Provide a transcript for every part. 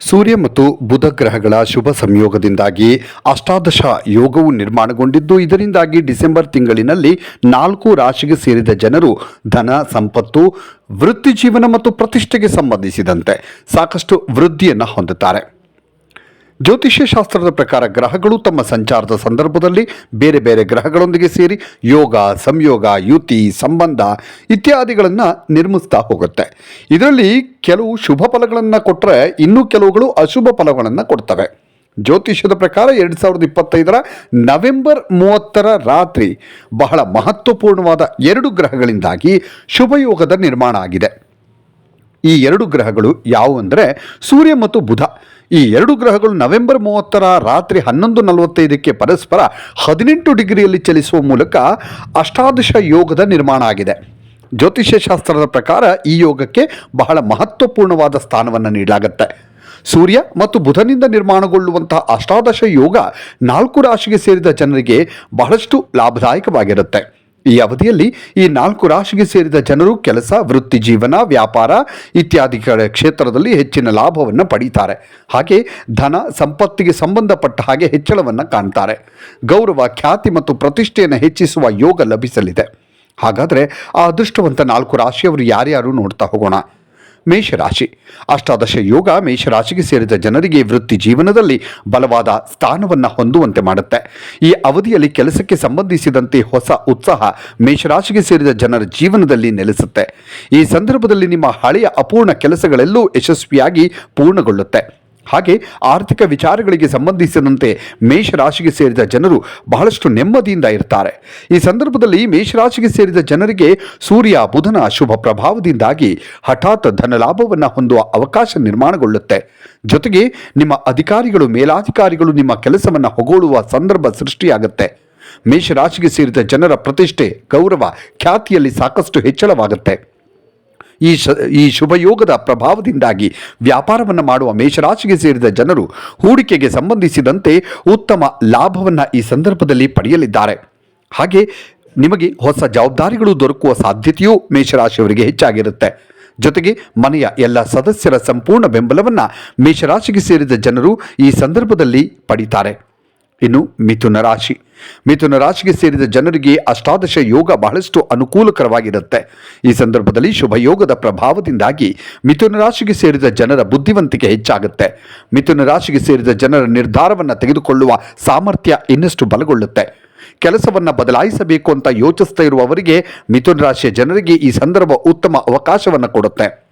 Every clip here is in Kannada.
ಸೂರ್ಯ ಮತ್ತು ಬುಧ ಗ್ರಹಗಳ ಶುಭ ಸಂಯೋಗದಿಂದಾಗಿ ಅಷ್ಟಾದಶ ಯೋಗವು ನಿರ್ಮಾಣಗೊಂಡಿದ್ದು, ಇದರಿಂದಾಗಿ ಡಿಸೆಂಬರ್ ತಿಂಗಳಿನಲ್ಲಿ ನಾಲ್ಕು ರಾಶಿಗೆ ಸೇರಿದ ಜನರು ಧನ ಸಂಪತ್ತು, ವೃತ್ತಿ ಜೀವನ ಮತ್ತು ಪ್ರತಿಷ್ಠೆಗೆ ಸಂಬಂಧಿಸಿದಂತೆ ಸಾಕಷ್ಟು ವೃದ್ಧಿಯನ್ನು ಹೊಂದುತ್ತಾರೆ. ಜ್ಯೋತಿಷ್ಯ ಶಾಸ್ತ್ರದ ಪ್ರಕಾರ ಗ್ರಹಗಳು ತಮ್ಮ ಸಂಚಾರದ ಸಂದರ್ಭದಲ್ಲಿ ಬೇರೆ ಬೇರೆ ಗ್ರಹಗಳೊಂದಿಗೆ ಸೇರಿ ಯೋಗ, ಸಂಯೋಗ, ಯುತಿ, ಸಂಬಂಧ ಇತ್ಯಾದಿಗಳನ್ನು ನಿರ್ಮಿಸ್ತಾ ಹೋಗುತ್ತೆ. ಇದರಲ್ಲಿ ಕೆಲವು ಶುಭ ಫಲಗಳನ್ನು ಕೊಟ್ಟರೆ ಇನ್ನೂ ಕೆಲವುಗಳು ಅಶುಭ ಫಲಗಳನ್ನು ಕೊಡ್ತವೆ. ಜ್ಯೋತಿಷ್ಯದ ಪ್ರಕಾರ ಎರಡು ಸಾವಿರದ ಇಪ್ಪತ್ತೈದರ ನವೆಂಬರ್ ಮೂವತ್ತರ ರಾತ್ರಿ ಬಹಳ ಮಹತ್ವಪೂರ್ಣವಾದ ಎರಡು ಗ್ರಹಗಳಿಂದಾಗಿ ಶುಭಯೋಗದ ನಿರ್ಮಾಣ ಆಗಿದೆ. ಈ ಎರಡು ಗ್ರಹಗಳು ಯಾವುವು ಅಂದರೆ ಸೂರ್ಯ ಮತ್ತು ಬುಧ. ಈ ಎರಡು ಗ್ರಹಗಳು ನವೆಂಬರ್ ಮೂವತ್ತರ ರಾತ್ರಿ ಹನ್ನೊಂದು ನಲವತ್ತೈದಕ್ಕೆ ಪರಸ್ಪರ ಹದಿನೆಂಟು ಡಿಗ್ರಿಯಲ್ಲಿ ಚಲಿಸುವ ಮೂಲಕ ಅಷ್ಟಾದಶ ಯೋಗದ ನಿರ್ಮಾಣ ಆಗಿದೆ. ಜ್ಯೋತಿಷ್ಯ ಶಾಸ್ತ್ರದ ಪ್ರಕಾರ ಈ ಯೋಗಕ್ಕೆ ಬಹಳ ಮಹತ್ವಪೂರ್ಣವಾದ ಸ್ಥಾನವನ್ನು ನೀಡಲಾಗುತ್ತೆ. ಸೂರ್ಯ ಮತ್ತು ಬುಧನಿಂದ ನಿರ್ಮಾಣಗೊಳ್ಳುವಂತಹ ಅಷ್ಟಾದಶ ಯೋಗ ನಾಲ್ಕು ರಾಶಿಗೆ ಸೇರಿದ ಜನರಿಗೆ ಬಹಳಷ್ಟು ಲಾಭದಾಯಕವಾಗಿರುತ್ತೆ. ಈ ಅವಧಿಯಲ್ಲಿ ಈ ನಾಲ್ಕು ರಾಶಿಗೆ ಸೇರಿದ ಜನರು ಕೆಲಸ, ವೃತ್ತಿ ಜೀವನ, ವ್ಯಾಪಾರ ಇತ್ಯಾದಿ ಕ್ಷೇತ್ರದಲ್ಲಿ ಹೆಚ್ಚಿನ ಲಾಭವನ್ನು ಪಡೀತಾರೆ. ಹಾಗೆ ಧನ ಸಂಪತ್ತಿಗೆ ಸಂಬಂಧಪಟ್ಟ ಹಾಗೆ ಹೆಚ್ಚಳವನ್ನು ಕಾಣ್ತಾರೆ. ಗೌರವ, ಖ್ಯಾತಿ ಮತ್ತು ಪ್ರತಿಷ್ಠೆಯನ್ನು ಹೆಚ್ಚಿಸುವ ಯೋಗ ಲಭಿಸಲಿದೆ. ಹಾಗಾದರೆ ಆ ಅದೃಷ್ಟವಂತ ನಾಲ್ಕು ರಾಶಿಯವರು ಯಾರ್ಯಾರು ನೋಡ್ತಾ ಹೋಗೋಣ. ಮೇಷರಾಶಿ. ಅಷ್ಟಾದಶ ಯೋಗ ಮೇಷರಾಶಿಗೆ ಸೇರಿದ ಜನರಿಗೆ ವೃತ್ತಿ ಜೀವನದಲ್ಲಿ ಬಲವಾದ ಸ್ಥಾನವನ್ನು ಹೊಂದುವಂತೆ ಮಾಡುತ್ತೆ. ಈ ಅವಧಿಯಲ್ಲಿ ಕೆಲಸಕ್ಕೆ ಸಂಬಂಧಿಸಿದಂತೆ ಹೊಸ ಉತ್ಸಾಹ ಮೇಷರಾಶಿಗೆ ಸೇರಿದ ಜನರ ಜೀವನದಲ್ಲಿ ನೆಲೆಸುತ್ತೆ. ಈ ಸಂದರ್ಭದಲ್ಲಿ ನಿಮ್ಮ ಹಳೆಯ ಅಪೂರ್ಣ ಕೆಲಸಗಳೆಲ್ಲೂ ಯಶಸ್ವಿಯಾಗಿ ಪೂರ್ಣಗೊಳ್ಳುತ್ತೆ. ಹಾಗೆ ಆರ್ಥಿಕ ವಿಚಾರಗಳಿಗೆ ಸಂಬಂಧಿಸಿದಂತೆ ಮೇಷರಾಶಿಗೆ ಸೇರಿದ ಜನರು ಬಹಳಷ್ಟು ನೆಮ್ಮದಿಯಿಂದ ಇರ್ತಾರೆ. ಈ ಸಂದರ್ಭದಲ್ಲಿ ಮೇಷರಾಶಿಗೆ ಸೇರಿದ ಜನರಿಗೆ ಸೂರ್ಯ, ಬುಧನ ಶುಭ ಪ್ರಭಾವದಿಂದಾಗಿ ಹಠಾತ್ ಧನಲಾಭವನ್ನು ಹೊಂದುವ ಅವಕಾಶ ನಿರ್ಮಾಣಗೊಳ್ಳುತ್ತೆ. ಜೊತೆಗೆ ನಿಮ್ಮ ಅಧಿಕಾರಿಗಳು, ಮೇಲಾಧಿಕಾರಿಗಳು ನಿಮ್ಮ ಕೆಲಸವನ್ನು ಹೊಗಳುವ ಸಂದರ್ಭ ಸೃಷ್ಟಿಯಾಗುತ್ತೆ. ಮೇಷರಾಶಿಗೆ ಸೇರಿದ ಜನರ ಪ್ರತಿಷ್ಠೆ, ಗೌರವ ಖ್ಯಾತಿಯಲ್ಲಿ ಸಾಕಷ್ಟು ಹೆಚ್ಚಳವಾಗುತ್ತೆ. ಈ ಶ, ಈ ಶುಭಯೋಗದ ಪ್ರಭಾವದಿಂದಾಗಿ ವ್ಯಾಪಾರವನ್ನು ಮಾಡುವ ಮೇಷರಾಶಿಗೆ ಸೇರಿದ ಜನರು ಹೂಡಿಕೆಗೆ ಸಂಬಂಧಿಸಿದಂತೆ ಉತ್ತಮ ಲಾಭವನ್ನು ಈ ಸಂದರ್ಭದಲ್ಲಿ ಪಡೆಯಲಿದ್ದಾರೆ. ಹಾಗೆ ನಿಮಗೆ ಹೊಸ ಜವಾಬ್ದಾರಿಗಳು ದೊರಕುವ ಸಾಧ್ಯತೆಯೂ ಮೇಷರಾಶಿಯವರಿಗೆ ಹೆಚ್ಚಾಗಿರುತ್ತೆ. ಜೊತೆಗೆ ಮನೆಯ ಎಲ್ಲ ಸದಸ್ಯರ ಸಂಪೂರ್ಣ ಬೆಂಬಲವನ್ನು ಮೇಷರಾಶಿಗೆ ಸೇರಿದ ಜನರು ಈ ಸಂದರ್ಭದಲ್ಲಿ ಪಡಿತಾರೆ. ಇನ್ನು ಮಿಥುನ ರಾಶಿ. ಮಿಥುನ ರಾಶಿಗೆ ಸೇರಿದ ಜನರಿಗೆ ಅಷ್ಟಾದಶ ಯೋಗ ಬಹಳಷ್ಟು ಅನುಕೂಲಕರವಾಗಿರುತ್ತೆ. ಈ ಸಂದರ್ಭದಲ್ಲಿ ಶುಭ ಯೋಗದ ಪ್ರಭಾವದಿಂದಾಗಿ ಮಿಥುನ ರಾಶಿಗೆ ಸೇರಿದ ಜನರ ಬುದ್ಧಿವಂತಿಕೆ ಹೆಚ್ಚಾಗುತ್ತೆ. ಮಿಥುನ ರಾಶಿಗೆ ಸೇರಿದ ಜನರ ನಿರ್ಧಾರವನ್ನು ತೆಗೆದುಕೊಳ್ಳುವ ಸಾಮರ್ಥ್ಯ ಇನ್ನಷ್ಟು ಬಲಗೊಳ್ಳುತ್ತೆ. ಕೆಲಸವನ್ನು ಬದಲಾಯಿಸಬೇಕು ಅಂತ ಯೋಚಿಸ್ತಾ ಇರುವವರಿಗೆ ಮಿಥುನ ರಾಶಿಯ ಜನರಿಗೆ ಈ ಸಂದರ್ಭ ಉತ್ತಮ ಅವಕಾಶವನ್ನು ಕೊಡುತ್ತೆ.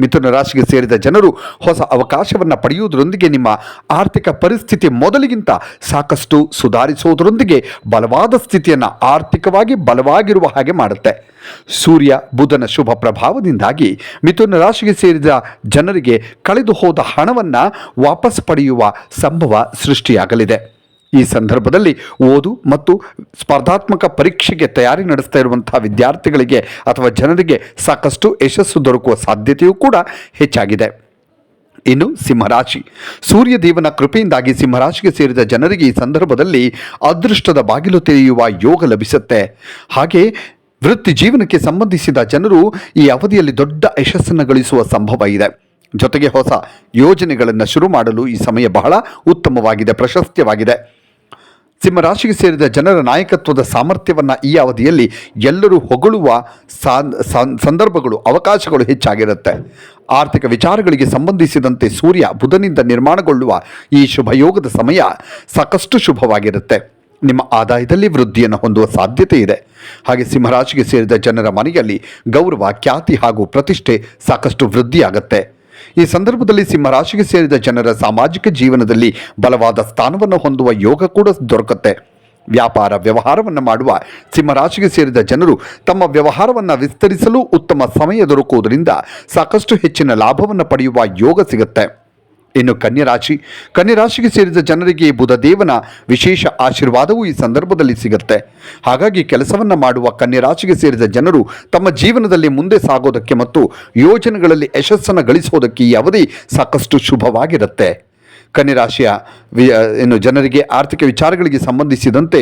ಮಿಥುನ ರಾಶಿಗೆ ಸೇರಿದ ಜನರು ಹೊಸ ಅವಕಾಶವನ್ನು ಪಡೆಯುವುದರೊಂದಿಗೆ ನಿಮ್ಮ ಆರ್ಥಿಕ ಪರಿಸ್ಥಿತಿ ಮೊದಲಿಗಿಂತ ಸಾಕಷ್ಟು ಸುಧಾರಿಸುವುದರೊಂದಿಗೆ ಬಲವಾದ ಸ್ಥಿತಿಯನ್ನು ಆರ್ಥಿಕವಾಗಿ ಬಲವಾಗಿರುವ ಹಾಗೆ ಮಾಡುತ್ತೆ. ಸೂರ್ಯ, ಬುಧನ ಶುಭ ಪ್ರಭಾವದಿಂದಾಗಿ ಮಿಥುನ ರಾಶಿಗೆ ಸೇರಿದ ಜನರಿಗೆ ಕಳೆದು ಹೋದ ಹಣವನ್ನು ವಾಪಸ್ ಪಡೆಯುವ ಸಂಭವ ಸೃಷ್ಟಿಯಾಗಲಿದೆ. ಈ ಸಂದರ್ಭದಲ್ಲಿ ಓದು ಮತ್ತು ಸ್ಪರ್ಧಾತ್ಮಕ ಪರೀಕ್ಷೆಗೆ ತಯಾರಿ ನಡೆಸ್ತಾ ಇರುವಂತಹ ವಿದ್ಯಾರ್ಥಿಗಳಿಗೆ ಅಥವಾ ಜನರಿಗೆ ಸಾಕಷ್ಟು ಯಶಸ್ಸು ದೊರಕುವ ಸಾಧ್ಯತೆಯೂ ಕೂಡ ಹೆಚ್ಚಾಗಿದೆ. ಇನ್ನು ಸಿಂಹರಾಶಿ. ಸೂರ್ಯದೇವನ ಕೃಪೆಯಿಂದಾಗಿ ಸಿಂಹರಾಶಿಗೆ ಸೇರಿದ ಜನರಿಗೆ ಈ ಸಂದರ್ಭದಲ್ಲಿ ಅದೃಷ್ಟದ ಬಾಗಿಲು ತೆರೆಯುವ ಯೋಗ ಲಭಿಸುತ್ತೆ. ಹಾಗೆ ವೃತ್ತಿ ಜೀವನಕ್ಕೆ ಸಂಬಂಧಿಸಿದ ಜನರು ಈ ಅವಧಿಯಲ್ಲಿ ದೊಡ್ಡ ಯಶಸ್ಸನ್ನು ಗಳಿಸುವ ಸಂಭವ ಇದೆ. ಜೊತೆಗೆ ಹೊಸ ಯೋಜನೆಗಳನ್ನು ಶುರು ಮಾಡಲು ಈ ಸಮಯ ಬಹಳ ಉತ್ತಮವಾಗಿದೆ, ಪ್ರಶಸ್ತ್ಯವಾಗಿದೆ. ಸಿಂಹರಾಶಿಗೆ ಸೇರಿದ ಜನರ ನಾಯಕತ್ವದ ಸಾಮರ್ಥ್ಯವನ್ನು ಈ ಅವಧಿಯಲ್ಲಿ ಎಲ್ಲರೂ ಹೊಗಳುವ ಸಂದರ್ಭಗಳು, ಅವಕಾಶಗಳು ಹೆಚ್ಚಾಗಿರುತ್ತೆ. ಆರ್ಥಿಕ ವಿಚಾರಗಳಿಗೆ ಸಂಬಂಧಿಸಿದಂತೆ ಸೂರ್ಯ ಬುಧನಿಂದ ನಿರ್ಮಾಣಗೊಳ್ಳುವ ಈ ಶುಭಯೋಗದ ಸಮಯ ಸಾಕಷ್ಟು ಶುಭವಾಗಿರುತ್ತೆ. ನಿಮ್ಮ ಆದಾಯದಲ್ಲಿ ವೃದ್ಧಿಯನ್ನು ಹೊಂದುವ ಸಾಧ್ಯತೆ ಇದೆ. ಹಾಗೆ ಸಿಂಹರಾಶಿಗೆ ಸೇರಿದ ಜನರ ಮನೆಯಲ್ಲಿ ಗೌರವ, ಖ್ಯಾತಿ ಹಾಗೂ ಪ್ರತಿಷ್ಠೆ ಸಾಕಷ್ಟು ವೃದ್ಧಿಯಾಗತ್ತೆ. ಈ ಸಂದರ್ಭದಲ್ಲಿ ಸಿಂಹರಾಶಿಗೆ ಸೇರಿದ ಜನರ ಸಾಮಾಜಿಕ ಜೀವನದಲ್ಲಿ ಬಲವಾದ ಸ್ಥಾನವನ್ನು ಹೊಂದುವ ಯೋಗ ಕೂಡ ದೊರಕುತ್ತೆ. ವ್ಯಾಪಾರ ವ್ಯವಹಾರವನ್ನು ಮಾಡುವ ಸಿಂಹರಾಶಿಗೆ ಸೇರಿದ ಜನರು ತಮ್ಮ ವ್ಯವಹಾರವನ್ನು ವಿಸ್ತರಿಸಲು ಉತ್ತಮ ಸಮಯ ದೊರಕುವುದರಿಂದ ಸಾಕಷ್ಟು ಹೆಚ್ಚಿನ ಲಾಭವನ್ನು ಪಡೆಯುವ ಯೋಗ ಸಿಗುತ್ತೆ. ಇನ್ನು ಕನ್ಯರಾಶಿ. ಕನ್ಯರಾಶಿಗೆ ಸೇರಿದ ಜನರಿಗೆ ಬುಧದೇವನ ವಿಶೇಷ ಆಶೀರ್ವಾದವೂ ಈ ಸಂದರ್ಭದಲ್ಲಿ ಸಿಗುತ್ತೆ. ಹಾಗಾಗಿ ಕೆಲಸವನ್ನು ಮಾಡುವ ಕನ್ಯರಾಶಿಗೆ ಸೇರಿದ ಜನರು ತಮ್ಮ ಜೀವನದಲ್ಲಿ ಮುಂದೆ ಸಾಗೋದಕ್ಕೆ ಮತ್ತು ಯೋಜನೆಗಳಲ್ಲಿ ಯಶಸ್ಸನ್ನು ಗಳಿಸೋದಕ್ಕೆ ಈ ಅವಧಿ ಸಾಕಷ್ಟು ಶುಭವಾಗಿರುತ್ತೆ. ಕನ್ಯರಾಶಿಯ ಇನ್ನು ಜನರಿಗೆ ಆರ್ಥಿಕ ವಿಚಾರಗಳಿಗೆ ಸಂಬಂಧಿಸಿದಂತೆ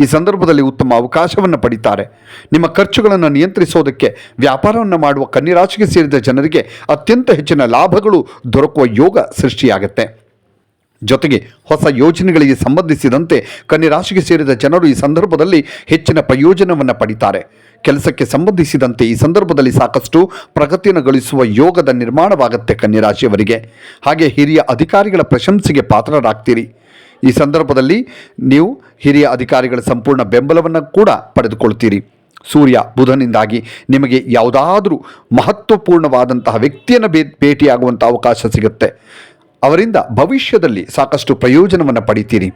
ಈ ಸಂದರ್ಭದಲ್ಲಿ ಉತ್ತಮ ಅವಕಾಶವನ್ನು ಪಡಿತಾರೆ. ನಿಮ್ಮ ಖರ್ಚುಗಳನ್ನು ನಿಯಂತ್ರಿಸೋದಕ್ಕೆ, ವ್ಯಾಪಾರವನ್ನು ಮಾಡುವ ಕನ್ಯರಾಶಿಗೆ ಸೇರಿದ ಜನರಿಗೆ ಅತ್ಯಂತ ಹೆಚ್ಚಿನ ಲಾಭಗಳು ದೊರಕುವ ಯೋಗ ಸೃಷ್ಟಿಯಾಗುತ್ತೆ. ಜೊತೆಗೆ ಹೊಸ ಯೋಜನೆಗಳಿಗೆ ಸಂಬಂಧಿಸಿದಂತೆ ಕನ್ಯರಾಶಿಗೆ ಸೇರಿದ ಜನರು ಈ ಸಂದರ್ಭದಲ್ಲಿ ಹೆಚ್ಚಿನ ಪ್ರಯೋಜನವನ್ನು ಪಡಿತಾರೆ. ಕೆಲಸಕ್ಕೆ ಸಂಬಂಧಿಸಿದಂತೆ ಈ ಸಂದರ್ಭದಲ್ಲಿ ಸಾಕಷ್ಟು ಪ್ರಗತಿಯನ್ನು ಗಳಿಸುವ ಯೋಗದ ನಿರ್ಮಾಣವಾಗುತ್ತೆ ಕನ್ಯರಾಶಿಯವರಿಗೆ ಹಾಗೆ ಹಿರಿಯ ಅಧಿಕಾರಿಗಳ ಪ್ರಶಂಸೆಗೆ ಪಾತ್ರರಾಗ್ತೀರಿ. ಈ ಸಂದರ್ಭದಲ್ಲಿ ನೀವು ಹಿರಿಯ ಅಧಿಕಾರಿಗಳ ಸಂಪೂರ್ಣ ಬೆಂಬಲವನ್ನು ಕೂಡ ಪಡೆದುಕೊಳ್ತೀರಿ. ಸೂರ್ಯ ಬುಧನಿಂದಾಗಿ ನಿಮಗೆ ಯಾವುದಾದರೂ ಮಹತ್ವಪೂರ್ಣವಾದಂತಹ ವ್ಯಕ್ತಿಯನ್ನು ಭೇ ಭೇಟಿಯಾಗುವಂಥ ಅವಕಾಶ ಸಿಗುತ್ತೆ. ಅವರಿಂದ ಭವಿಷ್ಯದಲ್ಲಿ ಸಾಕಷ್ಟು ಪ್ರಯೋಜನವನ್ನು ಪಡಿತೀರಿ.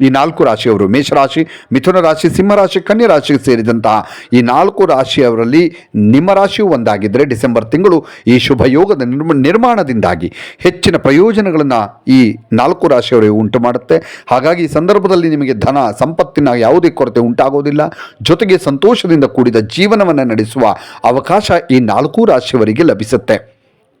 ಈ ನಾಲ್ಕು ರಾಶಿಯವರು ಮೇಷರಾಶಿ ಮಿಥುನ ರಾಶಿ ಸಿಂಹರಾಶಿ ಕನ್ಯಾ ರಾಶಿಗೆ ಸೇರಿದಂತಹ ಈ ನಾಲ್ಕು ರಾಶಿಯವರಲ್ಲಿ ನಿಮ್ಮ ರಾಶಿಯು ಒಂದಾಗಿದ್ದರೆ ಡಿಸೆಂಬರ್ ತಿಂಗಳು ಈ ಶುಭ ಯೋಗದ ನಿರ್ಮ, ನಿರ್ಮಾಣದಿಂದಾಗಿ ಹೆಚ್ಚಿನ ಪ್ರಯೋಜನಗಳನ್ನು ಈ ನಾಲ್ಕು ರಾಶಿಯವರಿಗೆ ಉಂಟು ಮಾಡುತ್ತೆ. ಹಾಗಾಗಿ ಈ ಸಂದರ್ಭದಲ್ಲಿ ನಿಮಗೆ ಧನ ಸಂಪತ್ತಿನ ಯಾವುದೇ ಕೊರತೆ ಉಂಟಾಗೋದಿಲ್ಲ. ಜೊತೆಗೆ ಸಂತೋಷದಿಂದ ಕೂಡಿದ ಜೀವನವನ್ನು ನಡೆಸುವ ಅವಕಾಶ ಈ ನಾಲ್ಕು ರಾಶಿಯವರಿಗೆ ಲಭಿಸುತ್ತೆ.